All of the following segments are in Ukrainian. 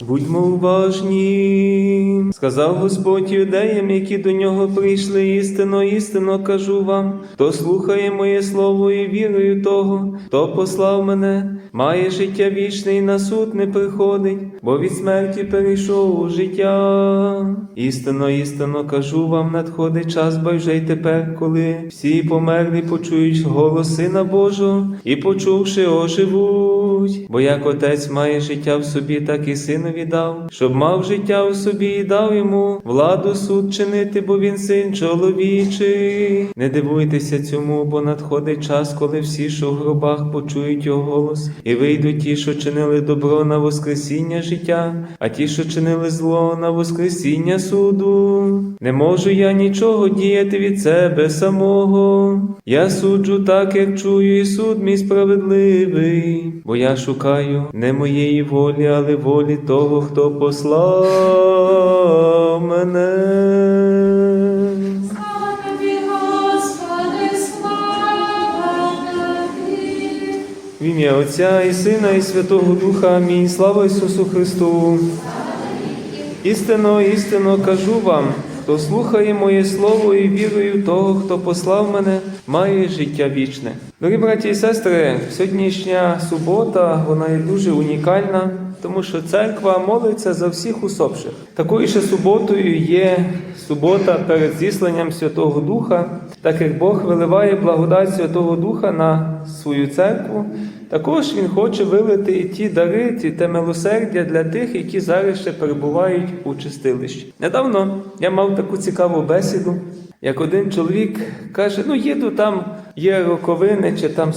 Будьмо уважні, сказав Господь юдеям, які до нього прийшли істинно, істинно кажу вам, хто слухає моє слово і вірою того, хто послав мене, має життя вічне і на суд не приходить, бо від смерті перейшов у життя. Істинно, істинно кажу вам, надходить час, бо вже й тепер, коли всі померлі почують голос Сина Божого і почувши оживуть. Бо як отець має життя в собі, так і синові дав, щоб мав життя в собі і дав йому владу суд чинити, бо він син чоловічий. Не дивуйтеся цьому, бо надходить час, коли всі, що в гробах, почують його голос, і вийдуть ті, що чинили добро на воскресіння життя, а ті, що чинили зло на воскресіння суду. Не можу я нічого діяти від себе самого. Я суджу так, як чую, і суд мій справедливий, бо я шукаю не моєї волі, але волі того, хто послав мене. Слава тобі, Господи, слава тобі. В ім'я Отця і Сина, і Святого Духа. Амінь. Слава Ісусу Христу. Істинно, істинно кажу вам, хто слухає моє слово і вірою того, хто послав мене, має життя вічне. Дорогі браті і сестри, сьогоднішня субота вона є дуже унікальна, тому що церква молиться за всіх усопших. Такою ще суботою є субота перед зісленням Святого Духа, так як Бог виливає благодать Святого Духа на свою церкву. Також Він хоче вилити і ті дари, ті те милосердя для тих, які зараз ще перебувають у чистилищі. Недавно я мав таку цікаву бесіду, як один чоловік каже: ну їду там, є роковини, чи там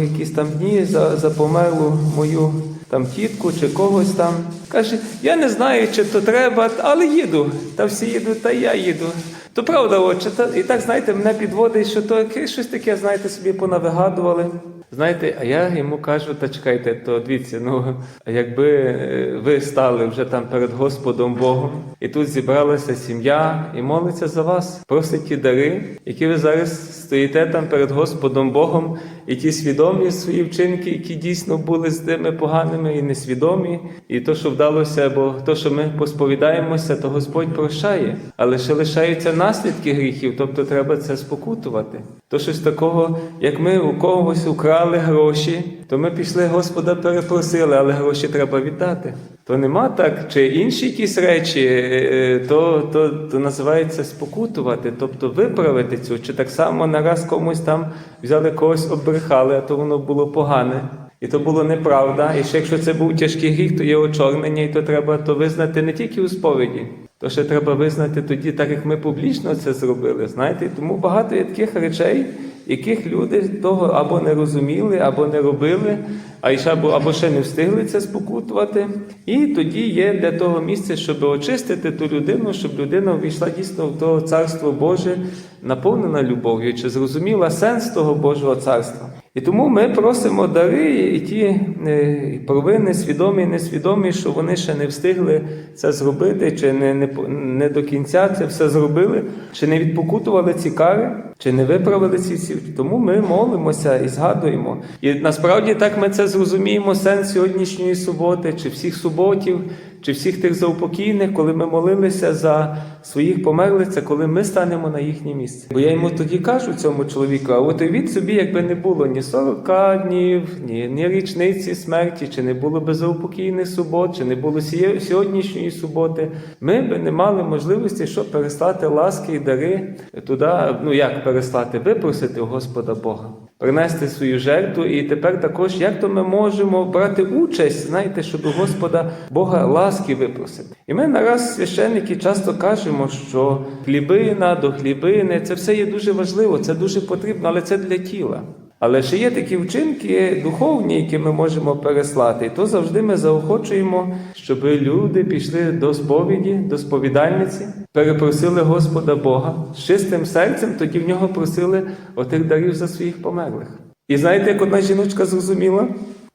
якісь там дні за, за померлу мою там тітку чи когось там. Каже, я не знаю, чи то треба, але їду. Та всі їдуть, та я їду. То правда, отче, та, і так, знаєте, мене підводить, що то щось таке, знаєте, собі понавигадували. Знаєте, а я йому кажу, та чекайте, то дивіться, ну якби е, ви стали вже там перед Господом Богом, і тут зібралася сім'я і молиться за вас, просить ті дари, які ви зараз стоїте там перед Господом Богом, і ті свідомі свої вчинки, які дійсно були з тими поганими і несвідомі, і то, що вдалося, бо то, що ми посповідаємося, то Господь прощає, але ще лишаються наслідки гріхів, тобто треба це спокутувати. То щось такого, як ми у когось украли гроші, то ми пішли Господа перепросили, але гроші треба віддати. То нема так, чи інші якісь речі, е, то, то, то називається спокутувати, тобто виправити цю, чи так само нараз комусь там взяли когось обрехали, а то воно було погане. І то було неправда. І ще якщо це був тяжкий гріх, то є очорнення, і то треба то визнати не тільки у сповіді, то ще треба визнати тоді, так як ми публічно це зробили. Знаєте, тому багато є таких речей, яких люди того або не розуміли, або не робили, а ще або, ще не встигли це спокутувати. І тоді є для того місце, щоб очистити ту людину, щоб людина ввійшла дійсно в то царство Боже, наповнена любов'ю, чи зрозуміла сенс того Божого царства. І тому ми просимо дари і ті е, провини, свідомі і несвідомі, що вони ще не встигли це зробити, чи не, не, не до кінця це все зробили, чи не відпокутували ці кари, чи не виправили ці всі. Тому ми молимося і згадуємо. І насправді так ми це зрозуміємо сенс сьогоднішньої суботи, чи всіх суботів, чи всіх тих заупокійних, коли ми молилися за своїх померлих, це коли ми станемо на їхнє місце. Бо я йому тоді кажу цьому чоловіку, а от від собі, якби не було ні 40 днів, ні, ні річниці смерті, чи не було би заупокійних субот, чи не було сьогоднішньої суботи, ми би не мали можливості, щоб переслати ласки і дари туди, ну як переслати, випросити у Господа Бога. Принести свою жертву, і тепер також, як то ми можемо брати участь, знаєте, щоб у Господа Бога ласки випросити. І ми нараз священники часто кажемо, що хлібина до хлібини це все є дуже важливо, це дуже потрібно, але це для тіла. Але ще є такі вчинки духовні, які ми можемо переслати. І то завжди ми заохочуємо, щоб люди пішли до сповіді, до сповідальниці, перепросили Господа Бога з чистим серцем, тоді в нього просили отих дарів за своїх померлих. І знаєте, як одна жіночка зрозуміла?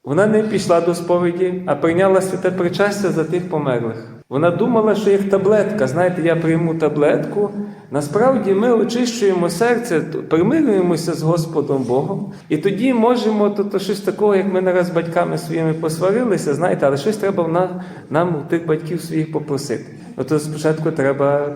Вона не пішла до сповіді, а прийняла святе причастя за тих померлих. Вона думала, що як таблетка, знаєте, я прийму таблетку. Насправді ми очищуємо серце, примирюємося з Господом Богом, і тоді можемо то, то щось такого, як ми нараз з батьками своїми посварилися, знаєте, але щось треба в на- нам у тих батьків своїх попросити. Ну то спочатку треба е,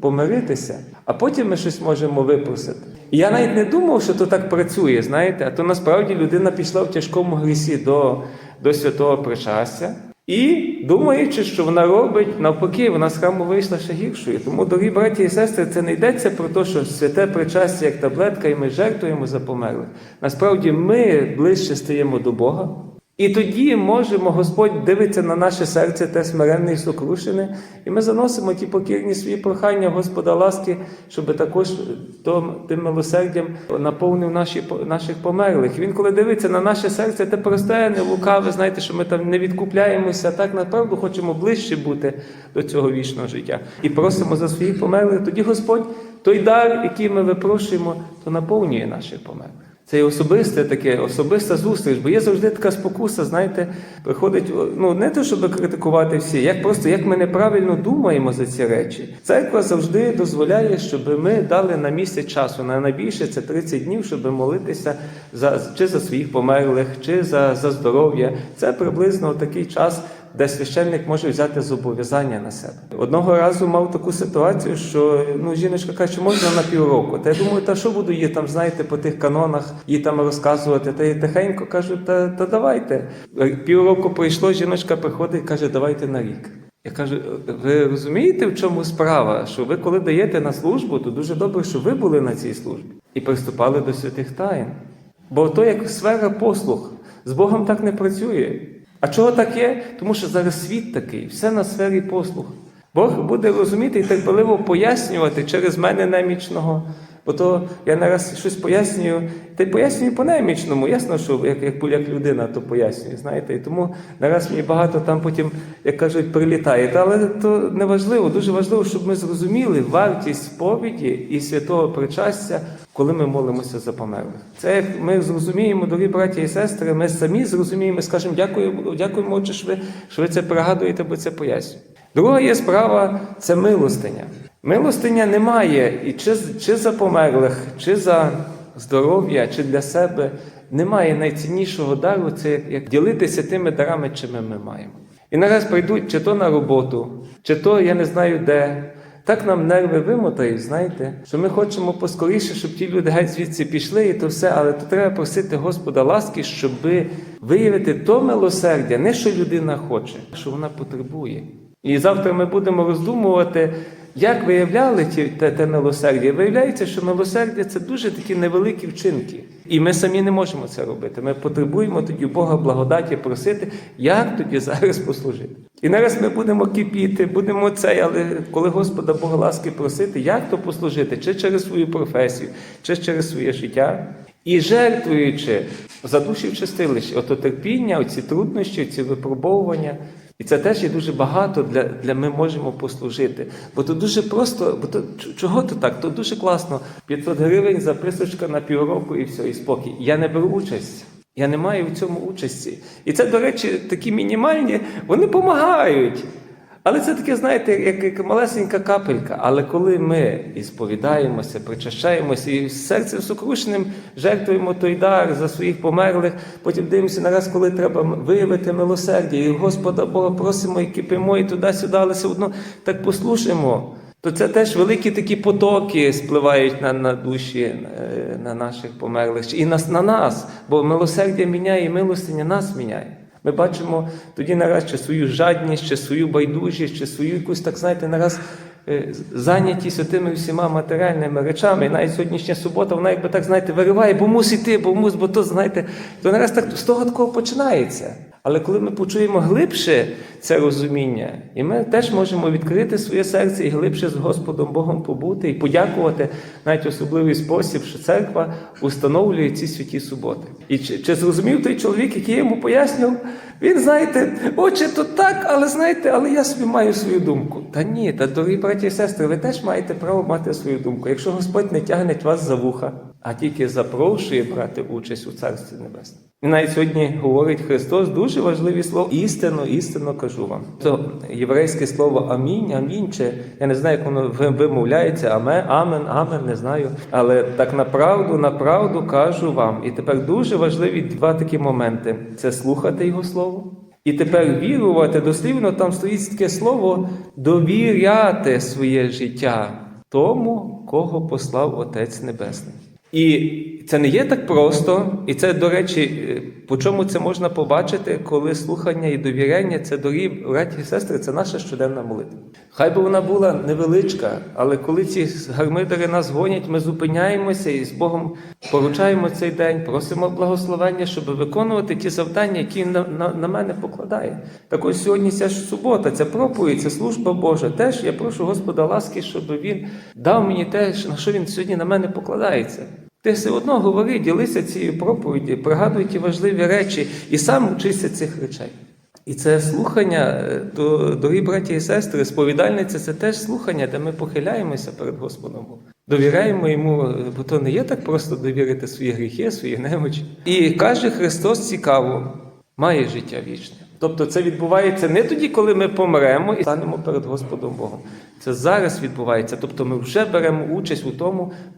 помиритися, а потім ми щось можемо випросити. І я навіть не думав, що то так працює, знаєте, а то насправді людина пішла в тяжкому грісі до, до святого причастя. І думаючи, що вона робить, навпаки, вона з храму вийшла ще гіршою. Тому, дорогі браті і сестри, це не йдеться про те, що святе причастя як таблетка, і ми жертвуємо за померлих. Насправді ми ближче стаємо до Бога. І тоді можемо, Господь дивиться на наше серце, те смиренне і сокрушене, і ми заносимо ті покірні свої прохання Господа ласки, щоб також тим милосердям наповнив наші, наших померлих. Він, коли дивиться на наше серце, те просте, не лукаве, знаєте, що ми там не відкупляємося, так направду хочемо ближче бути до цього вічного життя. І просимо за своїх померлих. Тоді Господь той дар, який ми випрошуємо, то наповнює наших померлих. Це є особисте таке, особиста зустріч, бо є завжди така спокуса, знаєте, приходить, ну не те, щоб критикувати всі, як просто як ми неправильно думаємо за ці речі. Церква завжди дозволяє, щоб ми дали на місяць часу. На найбільше це 30 днів, щоб молитися за чи за своїх померлих, чи за, за здоров'я. Це приблизно такий час. Де священник може взяти зобов'язання на себе. Одного разу мав таку ситуацію, що ну жіночка каже, можна на півроку. Та я думаю, та що буду їй там, знаєте, по тих канонах їй там розказувати. Та я тихенько кажу, та, та давайте. Півроку пройшло, жіночка приходить і каже, давайте на рік. Я кажу, ви розумієте, в чому справа? Що ви, коли даєте на службу, то дуже добре, що ви були на цій службі і приступали до святих таїн. Бо то як сфера послуг. З Богом так не працює. А чого так є? Тому що зараз світ такий, все на сфері послуг. Бог буде розуміти і терпеливо пояснювати через мене немічного. Бо то я нараз щось пояснюю, та й пояснюю по немічному. Ясно, що як, як, як людина, то пояснюю, знаєте. І тому нараз мені багато там потім, як кажуть, прилітає. Та, але то не важливо, дуже важливо, щоб ми зрозуміли вартість сповіді і святого причастя, коли ми молимося за померлих. Це як ми зрозуміємо, дорогі браті і сестри, ми самі зрозуміємо, скажемо, дякую, дякуємо, Отче, що ви, що ви це пригадуєте, бо це пояснює. Друга є справа це милостиня. Милостиня немає і чи, чи за померлих, чи за здоров'я, чи для себе. Немає найціннішого дару, це як, ділитися тими дарами, чими ми маємо. І нараз прийдуть чи то на роботу, чи то я не знаю де. Так нам нерви вимотають, знаєте, що ми хочемо поскоріше, щоб ті люди геть звідси пішли, і то все, але то треба просити Господа ласки, щоб виявити то милосердя, не що людина хоче, що вона потребує. І завтра ми будемо роздумувати, як виявляли те, те милосердя. Виявляється, що милосердя це дуже такі невеликі вчинки. І ми самі не можемо це робити. Ми потребуємо тоді Бога благодаті просити, як тоді зараз послужити. І нараз ми будемо кипіти, будемо це, але коли Господа Бога ласки просити, як то послужити, чи через свою професію, чи через своє життя. І жертвуючи за душі в чистилищі, ото терпіння, оці труднощі, ці випробовування. І це теж є дуже багато для, для ми можемо послужити. Бо то дуже просто, бо то чого то так? То дуже класно. 500 гривень за присочка на півроку і все, і спокій. Я не беру участь. Я не маю в цьому участі. І це, до речі, такі мінімальні, вони допомагають. Але це таке, знаєте, як, як малесенька капелька. Але коли ми і сповідаємося, причащаємося і серцем сокрушеним жертвуємо той дар за своїх померлих, потім дивимося нараз, коли треба виявити милосердя, і Господа Бога просимо і кипимо, і туди-сюди, але все одно так послушаємо. То це теж великі такі потоки спливають на, на душі е, на наших померлих і на, на нас, бо милосердя міняє, і милостиня нас міняє. Ми бачимо тоді нараз чи свою жадність, чи свою байдужість, чи свою якусь, так знаєте, нараз е, зайнятість тими всіма матеріальними речами. Навіть сьогоднішня субота, вона якби так, знаєте, вириває, бо мусить йти, бо мус, бо то, знаєте, то нараз так з того такого починається. Але коли ми почуємо глибше це розуміння, і ми теж можемо відкрити своє серце і глибше з Господом Богом побути і подякувати навіть особливий спосіб, що церква установлює ці святі суботи. І чи, чи зрозумів той чоловік, який йому пояснював, він, знаєте, отче, то так, але знаєте, але я собі маю свою думку. Та ні, та дорогі браті і сестри, ви теж маєте право мати свою думку. Якщо Господь не тягне вас за вуха, а тільки запрошує брати участь у Царстві Небесному. І навіть сьогодні говорить Христос дуже важливі слова. Істинно, істинно кажу вам. То єврейське слово амінь, амінь, чи я не знаю, як воно вимовляється, аме, амен, амен, не знаю. Але так направду, направду кажу вам. І тепер дуже важливі два такі моменти: це слухати Його слово. І тепер вірувати дослівно там стоїть таке слово довіряти своє життя тому, кого послав Отець Небесний. І це не є так просто, і це, до речі, е, по чому це можна побачити, коли слухання і довіряння це дорогі браті і сестри, це наша щоденна молитва. Хай би вона була невеличка, але коли ці гармидери нас гонять, ми зупиняємося і з Богом поручаємо цей день, просимо благословення, щоб виконувати ті завдання, які на, на, на мене покладає. Так ось сьогодні ця ж субота, ця проповідь, це служба Божа. Теж я прошу Господа ласки, щоб він дав мені те, на що він сьогодні на мене покладається. Ти все одно говори, ділися цією проповіді, пригадуй ті важливі речі і сам учися цих речей. І це слухання, е, то, дорогі браті і сестри, сповідальниця це теж слухання, де ми похиляємося перед Господом. Довіряємо йому, е, бо то не є так просто довірити свої гріхи, свої немочі. І каже Христос цікаво, має життя вічне. Тобто це відбувається не тоді, коли ми помремо і станемо перед Господом Богом. Це зараз відбувається. Тобто ми вже беремо участь у тому е, е,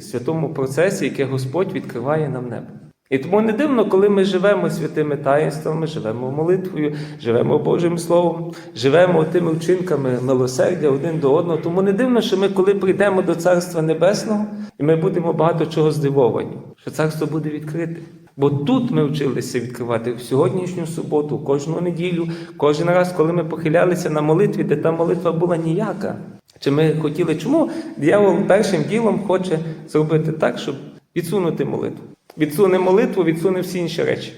святому процесі, яке Господь відкриває нам небо. І тому не дивно, коли ми живемо святими таїнствами, живемо молитвою, живемо Божим Словом, живемо тими вчинками милосердя один до одного. Тому не дивно, що ми, коли прийдемо до Царства Небесного, і ми будемо багато чого здивовані, що царство буде відкрите. Бо тут ми вчилися відкривати в сьогоднішню суботу, кожну неділю, кожен раз, коли ми похилялися на молитві, де та молитва була ніяка. Чи ми хотіли, чому дьявол першим ділом хоче зробити так, щоб відсунути молитву? Відсуне молитву, відсуне всі інші речі.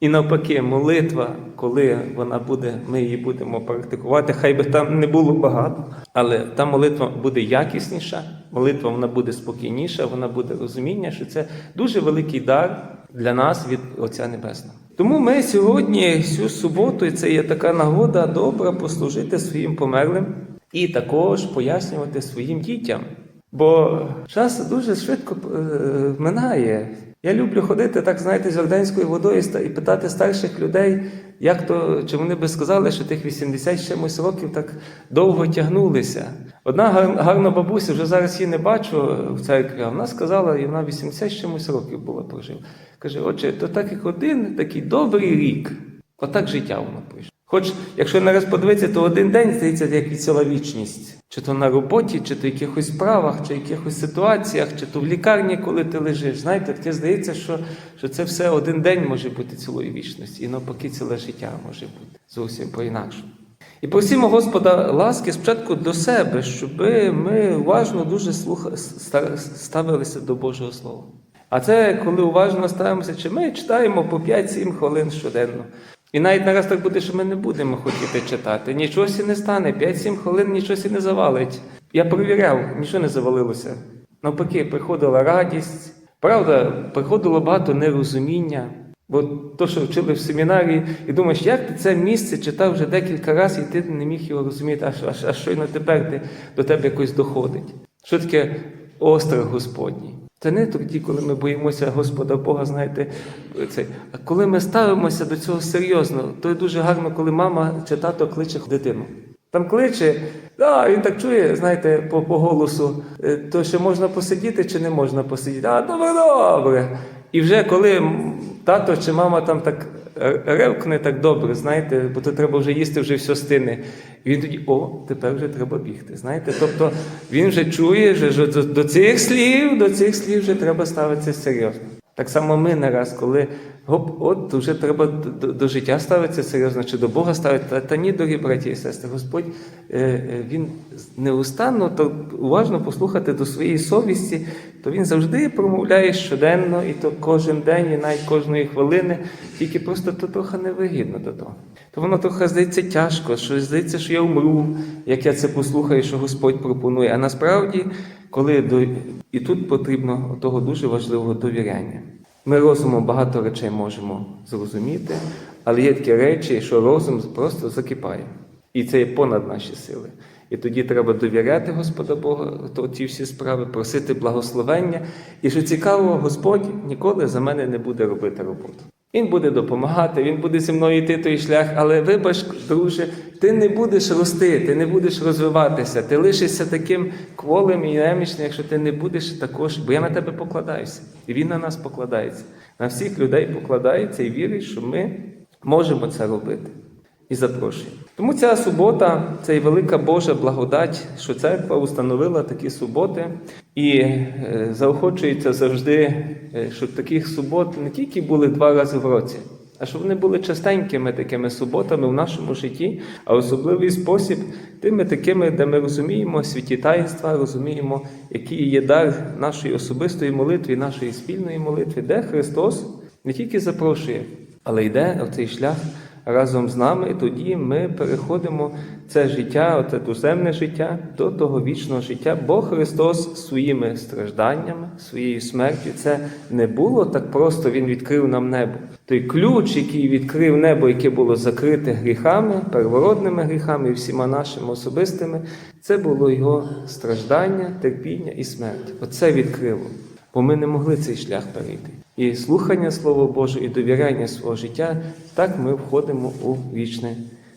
І навпаки, молитва, коли вона буде, ми її будемо практикувати, хай би там не було багато, але та молитва буде якісніша, молитва вона буде спокійніша, вона буде розуміння, що це дуже великий дар для нас від Отця Небесного. Тому ми сьогодні, цю суботу, і це є така нагода добра послужити своїм померлим і також пояснювати своїм дітям. Бо час дуже швидко е, минає. Я люблю ходити, так знаєте, з Орденською водою і питати старших людей, як то, чи вони би сказали, що тих 80 чимось років так довго тягнулися. Одна гарна бабуся, вже зараз її не бачу в церкві, а вона сказала, і вона 80 з чимось років була прожив. Каже, отче, то так як один такий добрий рік, отак життя воно пройшло. Хоч, якщо нараз подивитися, то один день здається, як і ціла вічність. Чи то на роботі, чи то в якихось справах, чи в якихось ситуаціях, чи то в лікарні, коли ти лежиш. Знаєте, таке здається, що, що це все один день може бути цілої вічності, і навпаки, ціле життя може бути зовсім по-інакшому. І просимо Господа ласки спочатку до себе, щоб ми уважно дуже слуха... ставилися до Божого Слова. А це коли уважно ставимося, чи ми читаємо по 5-7 хвилин щоденно. І навіть нараз так буде, що ми не будемо хотіти читати. Нічого сі не стане, 5-7 хвилин нічого сі не завалить. Я перевіряв, нічого не завалилося. Навпаки, приходила радість. Правда, приходило багато нерозуміння. Бо то, що вчили в семінарії, і думаєш, як ти це місце читав вже декілька разів, і ти не міг його розуміти, а, а, а щойно тепер ти, до тебе якось доходить. Що таке острах Господній? Це не тоді, коли ми боїмося Господа Бога, знаєте, це. а коли ми ставимося до цього серйозно, то дуже гарно, коли мама чи тато кличе дитину. Там кличе, а він так чує, знаєте, по, по голосу, е, то ще можна посидіти чи не можна посидіти. А добре, добре. І вже коли тато чи мама там так р- ревкне так добре, знаєте, бо то треба вже їсти, вже все стине. Він тоді, о, тепер вже треба бігти. Знаєте, тобто він вже чує, що до, цих слів, до цих слів вже треба ставитися серйозно. Так само ми не раз, коли гоп, от вже треба до, до, життя ставитися серйозно, чи до Бога ставити. Та, та ні, дорогі браті і сестри, Господь е, е, Він неустанно то уважно послухати до своєї совісті, то він завжди промовляє щоденно, і то кожен день, і навіть кожної хвилини, тільки просто то трохи невигідно до того. То воно трохи здається тяжко, що здається, що я умру, як я це послухаю, що Господь пропонує. А насправді, коли до і тут потрібно того дуже важливого довіряння. Ми розумом багато речей можемо зрозуміти, але є такі речі, що розум просто закипає. І це є понад наші сили. І тоді треба довіряти Господа Бога, то ті всі справи, просити благословення. І що цікаво, Господь ніколи за мене не буде робити роботу. Він буде допомагати, він буде зі мною йти той шлях, але вибач, друже, ти не будеш рости, ти не будеш розвиватися, ти лишишся таким кволим і немічним, якщо ти не будеш також, бо я на тебе покладаюся. І він на нас покладається. На всіх людей покладається і вірить, що ми можемо це робити. І запрошує. Тому ця субота це і велика Божа благодать, що церква установила такі суботи і е, заохочується завжди, е, щоб таких субот не тільки були два рази в році, а щоб вони були частенькими такими суботами в нашому житті, а особливий спосіб тими такими, де ми розуміємо святі таїнства, розуміємо, який є дар нашої особистої молитви, нашої спільної молитви, де Христос не тільки запрошує, але йде в цей шлях разом з нами, і тоді ми переходимо це життя, оце туземне життя до того вічного життя, бо Христос своїми стражданнями, своєю смертю, це не було так просто, Він відкрив нам небо. Той ключ, який відкрив небо, яке було закрите гріхами, первородними гріхами всіма нашими особистими, це було Його страждання, терпіння і смерть. Оце відкрило. Бо ми не могли цей шлях перейти. І слухання Слова Боже, і довіряння свого життя, так ми входимо у вічне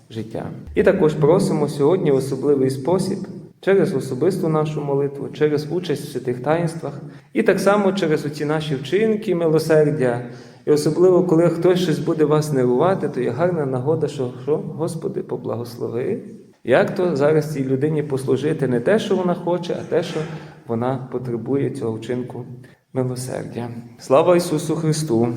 життя. І також просимо сьогодні в особливий спосіб, через особисту нашу молитву, через участь в святих таїнствах, і так само через оці наші вчинки, милосердя. І особливо, коли хтось щось буде вас нервувати, то є гарна нагода, що, що Господи, поблагослови. Як то зараз цій людині послужити не те, що вона хоче, а те, що вона потребує цього вчинку милосердя. Слава Ісусу Христу!